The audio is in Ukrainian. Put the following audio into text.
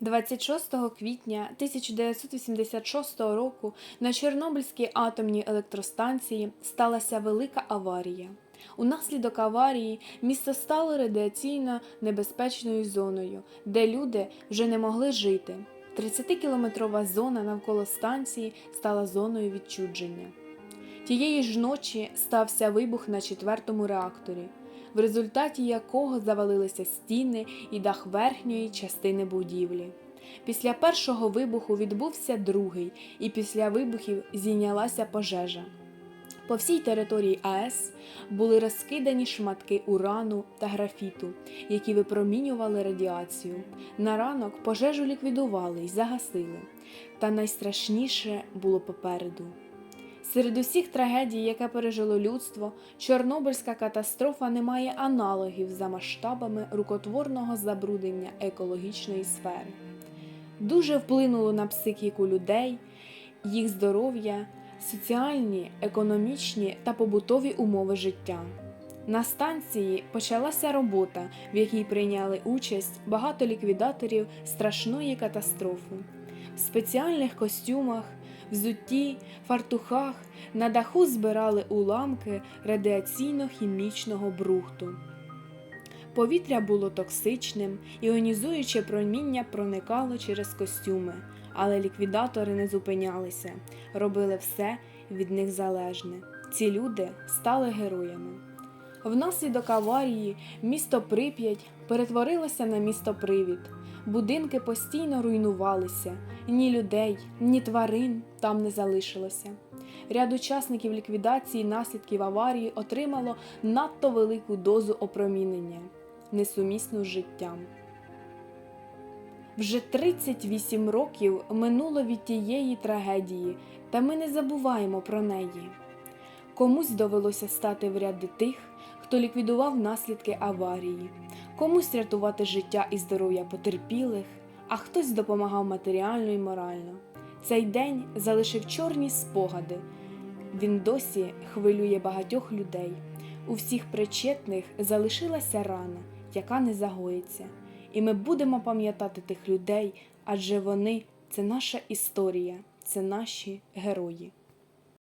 26 квітня 1986 року на Чорнобильській атомній електростанції сталася велика аварія. Унаслідок аварії місто стало радіаційно небезпечною зоною, де люди вже не могли жити. 30-кілометрова зона навколо станції стала зоною відчудження. Тієї ж ночі стався вибух на четвертому реакторі, в результаті якого завалилися стіни і дах верхньої частини будівлі. Після першого вибуху відбувся другий, і після вибухів зійнялася пожежа. По всій території АЕС були розкидані шматки урану та графіту, які випромінювали радіацію. На ранок пожежу ліквідували й загасили. Та найстрашніше було попереду. Серед усіх трагедій, яке пережило людство, Чорнобильська катастрофа не має аналогів за масштабами рукотворного забруднення екологічної сфери. Дуже вплинуло на психіку людей, їх здоров'я, соціальні, економічні та побутові умови життя. На станції почалася робота, в якій прийняли участь багато ліквідаторів страшної катастрофи. В спеціальних костюмах, взутті, фартухах на даху збирали уламки радіаційно-хімічного брухту. Повітря було токсичним, іонізуюче проміння проникало через костюми, але ліквідатори не зупинялися, робили все від них залежне. Ці люди стали героями. Внаслідок аварії місто Прип'ять перетворилося на місто Привід. Будинки постійно руйнувалися, ні людей, ні тварин там не залишилося. Ряд учасників ліквідації наслідків аварії отримало надто велику дозу опромінення, несумісну з життям. Вже 38 років минуло від тієї трагедії, та ми не забуваємо про неї. Комусь довелося стати в ряди тих, хто ліквідував наслідки аварії, комусь рятувати життя і здоров'я потерпілих, а хтось допомагав матеріально і морально. Цей день залишив чорні спогади. Він досі хвилює багатьох людей. У всіх причетних залишилася рана, яка не загоїться. І ми будемо пам'ятати тих людей, адже вони це наша історія, це наші герої.